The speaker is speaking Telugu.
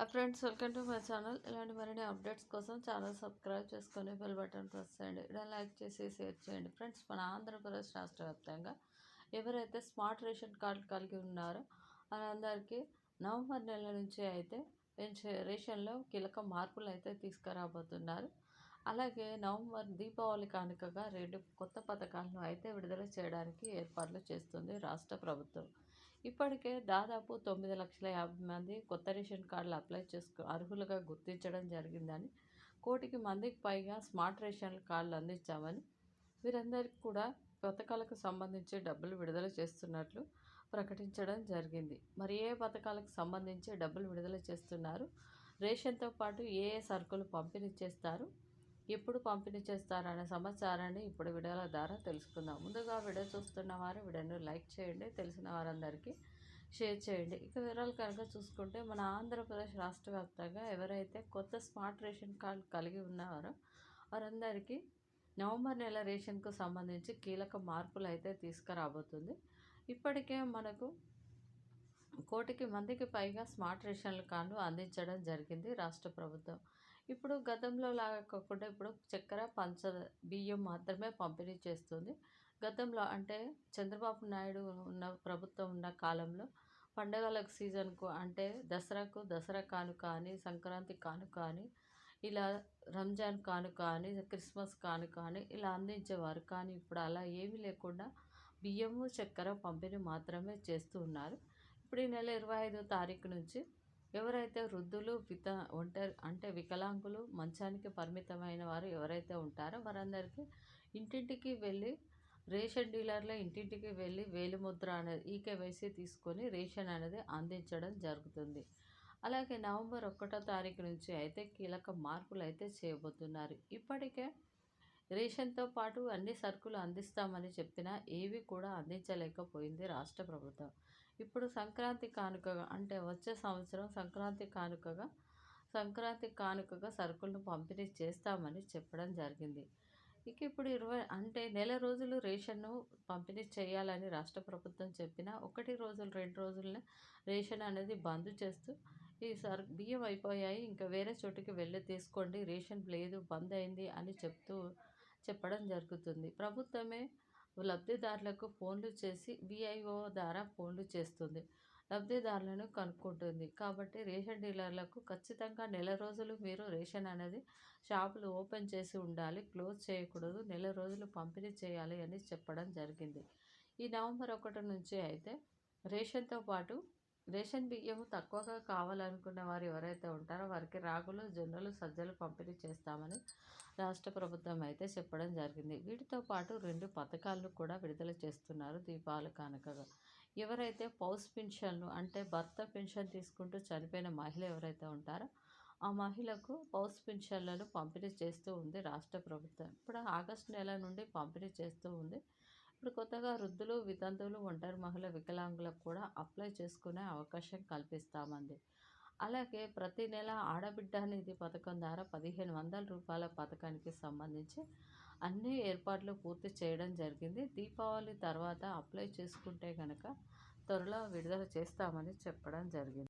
ఆ friends welcome to my channel. ఇలాంటి మరిన్ని అప్డేట్స్ కోసం ఛానల్ సబ్స్క్రైబ్ చేసుకొని బెల్ బటన్ ప్రెస్ చేయండి. ఇలా లైక్ చేసి షేర్ చేయండి. ఫ్రెండ్స్ మన ఆంధ్రప్రదేశ్ రాష్ట్ర వ్యాప్తంగా ఎవరైతే స్మార్ట్ రేషన్ కార్డు కలిగి ఉన్నారో వాళ్ళందరికీ నవంబర్ నెల నుంచి అయితే రేషన్లో కీలక మార్పులు అయితే తీసుకురాబోతున్నారు. అలాగే నవంబర్ దీపావళి కానుకగా రెండు కొత్త పథకాలను అయితే విడుదల చేయడానికి ఏర్పాట్లు చేస్తుంది రాష్ట్ర ప్రభుత్వం. ఇప్పటికే దాదాపు తొమ్మిది లక్షల యాభై మంది కొత్త రేషన్ కార్డులు అప్లై చేసుకు అర్హులుగా గుర్తించడం జరిగిందని కోటికి మందికి పైగా స్మార్ట్ రేషన్ కార్డులు అందించామని వీరందరికీ కూడా పథకాలకు సంబంధించి డబ్బులు విడుదల చేస్తున్నట్లు ప్రకటించడం జరిగింది. మరి ఏ పథకాలకు సంబంధించి డబ్బులు విడుదల చేస్తున్నారు? రేషన్తో పాటు ఏ ఏ సరుకులు పంపిణీ చేస్తారు? ఎప్పుడు పంపిణీ చేస్తారనే సమాచారాన్ని ఇప్పుడు వీడియోల ద్వారా తెలుసుకుందాం. ముందుగా వీడియో చూస్తున్న వారు వీడియోను లైక్ చేయండి తెలిసిన వారందరికీ షేర్ చేయండి. ఇక వివరాలు కనుక చూసుకుంటే మన ఆంధ్రప్రదేశ్ రాష్ట్ర వ్యాప్తంగా ఎవరైతే కొత్త స్మార్ట్ రేషన్ కార్డు కలిగి ఉన్నారో వారందరికీ నవంబర్ నెల రేషన్కు సంబంధించి కీలక మార్పులు అయితే తీసుకురాబోతుంది. ఇప్పటికే మనకు కోటికి మందికి పైగా స్మార్ట్ రేషన్ల కార్డు అందించడం జరిగింది రాష్ట్ర ప్రభుత్వం. ఇప్పుడు గతంలో లాగా కాకుండా ఇప్పుడు చక్కెర పంచ బియ్యం మాత్రమే పంపిణీ చేస్తుంది. గతంలో అంటే చంద్రబాబు నాయుడు ఉన్న ప్రభుత్వం ఉన్న కాలంలో పండగలకు సీజన్కు అంటే దసరాకు దసరా కానుక అని సంక్రాంతి కానుక అని ఇలా రంజాన్ కానుక అని క్రిస్మస్ కానుక అని ఇలా అందించేవారు. కానీ ఇప్పుడు అలా ఏమీ లేకుండా బియ్యము చక్కెర పంపిణీ మాత్రమే చేస్తూ ఉన్నారు. ఇప్పుడు ఈ నెల ఇరవై ఐదో తారీఖు నుంచి ఎవరైతే వృద్ధులు విత ఒంటరి అంటే వికలాంగులు మంచానికి పరిమితమైన వారు ఎవరైతే ఉంటారో వారందరికీ ఇంటింటికి వెళ్ళి రేషన్ డీలర్ల ఇంటింటికి వెళ్ళి వేలిముద్ర అనేది ఈకేవైసీ తీసుకొని రేషన్ అనేది అందించడం జరుగుతుంది. అలాగే నవంబర్ ఒకటో తారీఖు నుంచి అయితే కీలక మార్పులు అయితే చేయబోతున్నారు. ఇప్పటికే రేషన్తో పాటు అన్ని సరుకులు అందిస్తామని చెప్పినా ఏవి కూడా అందించలేకపోయింది రాష్ట్ర ప్రభుత్వం. ఇప్పుడు సంక్రాంతి కానుకగా అంటే వచ్చే సంవత్సరం సంక్రాంతి కానుకగా సంక్రాంతి కానుకగా సరుకులను పంపిణీ చేస్తామని చెప్పడం జరిగింది. ఇక ఇప్పుడు ఇరవై అంటే నెల రోజులు రేషన్ను పంపిణీ చేయాలని రాష్ట్ర ప్రభుత్వం చెప్పిన ఒకటి రోజులు రెండు రోజులనే రేషన్ అనేది బంద్ చేస్తూ ఈ సర్ బియ్యం అయిపోయాయి ఇంకా వేరే చోటుకి వెళ్ళి తీసుకోండి రేషన్ లేదు బంద్ అయింది అని చెప్తూ చెప్పడం జరుగుతుంది. ప్రభుత్వమే లబ్ధిదారులకు ఫోన్లు చేసి విఐఓ ద్వారా ఫోన్లు చేస్తుంది. లబ్ధిదారులను కనుక్కుంటుంది. కాబట్టి రేషన్ డీలర్లకు ఖచ్చితంగా నెల రోజులు మీరు రేషన్ అనేది షాపులు ఓపెన్ చేసి ఉండాలి క్లోజ్ చేయకూడదు నెల రోజులు పంపిణీ చేయాలి అని చెప్పడం జరిగింది. ఈ నవంబర్ ఒకటి నుంచి అయితే రేషన్తో పాటు రేషన్ బియ్యము తక్కువగా కావాలనుకున్న వారు ఎవరైతే ఉంటారో వారికి రాగులు జొన్నలు సజ్జలు పంపిణీ చేస్తామని రాష్ట్ర ప్రభుత్వం అయితే చెప్పడం జరిగింది. వీటితో పాటు రెండు పథకాలను కూడా విడుదల చేస్తున్నారు దీపాలు కానుకగా. ఎవరైతే పౌస్ పెన్షన్లు అంటే భర్త పెన్షన్ తీసుకుంటూ చనిపోయిన మహిళ ఎవరైతే ఉంటారో ఆ మహిళకు పౌస్ పెన్షన్లను పంపిణీ చేస్తూ ఉంది రాష్ట్ర ప్రభుత్వం. ఇప్పుడు ఆగస్టు నెల నుండి పంపిణీ చేస్తూ ఉంది. ఇప్పుడు కొత్తగా వృద్ధులు వితంతువులు ఒంటరి మహిళ వికలాంగులకు కూడా అప్లై చేసుకునే అవకాశం కల్పిస్తామంది. అలాగే ప్రతి నెల ఆడబిడ్డ నిధి పథకం ద్వారా పదిహేను వందల రూపాయల పథకానికి సంబంధించి అన్ని ఏర్పాట్లు పూర్తి చేయడం జరిగింది. దీపావళి తర్వాత అప్లై చేసుకుంటే కనుక త్వరలో విడుదల చేస్తామని చెప్పడం జరిగింది.